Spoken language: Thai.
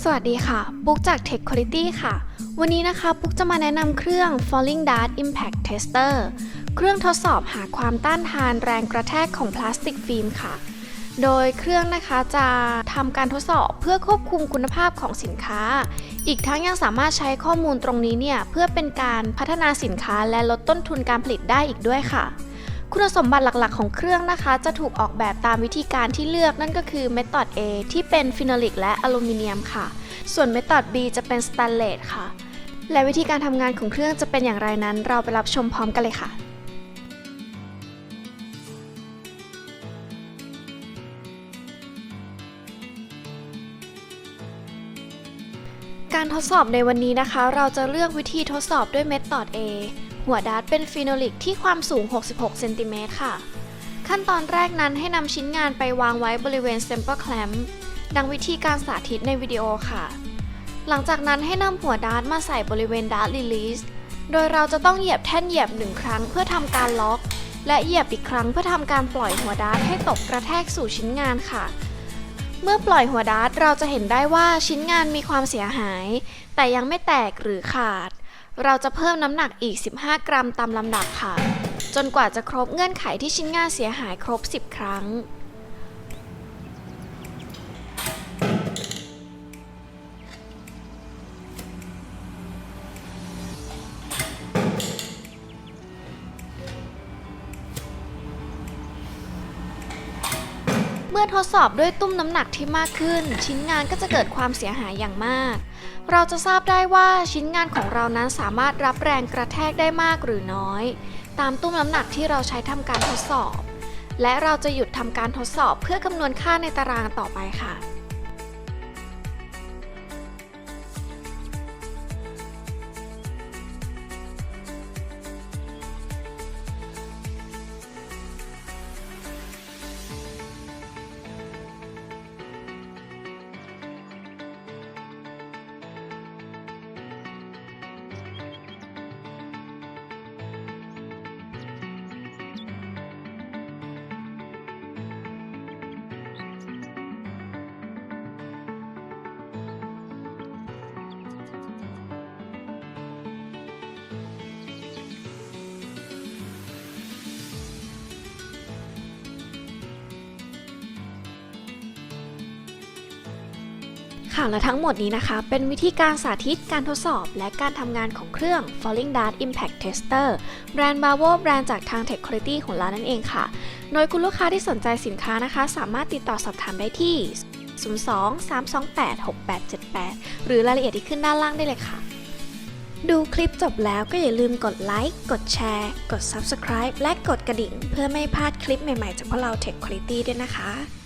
สวัสดีค่ะ ปุ๊กจาก Tech Quality ค่ะ วันนี้นะคะ ปุ๊กจะมาแนะนำเครื่อง Falling Dart Impact Tester เครื่องทดสอบหาความต้านทานแรงกระแทกของพลาสติกฟิล์มค่ะ โดยเครื่องนะคะจะทำการทดสอบเพื่อควบคุมคุณภาพของสินค้า อีกทั้งยังสามารถใช้ข้อมูลตรงนี้เนี่ย เพื่อเป็นการพัฒนาสินค้าและลดต้นทุนการผลิตได้อีกด้วยค่ะ คุณสมบัติหลักๆ ของเครื่องนะคะ จะถูกออกแบบตามวิธีการที่เลือกนั่นก็คือ Method A ที่เป็นฟิโนลิกและอลูมิเนียมค่ะ ส่วน Method B จะเป็นสแตนเลสค่ะ และวิธีการทำงานของเครื่องจะเป็นอย่างไรนั้น เราไปรับชมพร้อมกันเลยค่ะการทดสอบในวันนี้นะคะ เราจะเลือกวิธีทดสอบด้วย Method A หัวดาร์ตเป็นฟีโนลิกที่ความสูง 66 เซนติเมตรค่ะ ขั้นตอนแรกนั้นให้นำชิ้นงานไปวางไว้บริเวณ Sample Clamp ดังวิธีการสาธิตในวิดีโอค่ะ หลังจากนั้นให้นำหัวดาร์ตมาใส่บริเวณดาร์ตรีลีสโดยเราจะต้องเหยียบแท่นเหยียบหนึ่งครั้งเพื่อทำการล็อก และเหยียบอีกครั้งเพื่อทำการปล่อยหัวดาร์ตให้ตกกระแทกสู่ชิ้นงานค่ะเมื่อปล่อยหัวดาร์ตเราจะเห็นได้ว่าชิ้นงานมีความเสียหาย แต่ยังไม่แตกหรือขาด เราจะเพิ่มน้ำหนักอีก 15 กรัมตามลำดับค่ะ จนกว่าจะครบเงื่อนไขที่ชิ้นงานเสียหายครบ 10 ครั้ง เมื่อทดสอบด้วยตุ้มน้ำหนักที่มากขึ้น ชิ้นงานก็จะเกิดความเสียหายอย่างมาก เราจะทราบได้ว่าชิ้นงานของเรานั้นสามารถรับแรงกระแทกได้มากหรือน้อย ตามตุ้มน้ำหนักที่เราใช้ทำการทดสอบ และเราจะหยุดทำการทดสอบเพื่อคำนวณค่าในตารางต่อไปค่ะ ค่ะและทั้งหมดนี้นะคะ เป็นวิธีการสาธิตการทดสอบ และการทำงานของเครื่อง Falling Dart Impact Tester แบรนด์ Bravo แบรนด์จากทาง Tech Quality ของเรานั่นเองค่ะ โดยคุณลูกค้าที่สนใจสินค้านะคะ สามารถติดต่อสอบถามได้ที่ 02-328-6878 หรือรายละเอียดที่ขึ้นด้านล่างได้เลยค่ะ ดูคลิปจบแล้วก็อย่าลืมกดไลค์ กดแชร์ กด Subscribe และกดกระดิ่ง เพื่อไม่พลาดคลิปใหม่ๆ จากพวกเรา Tech Quality ด้วยนะคะ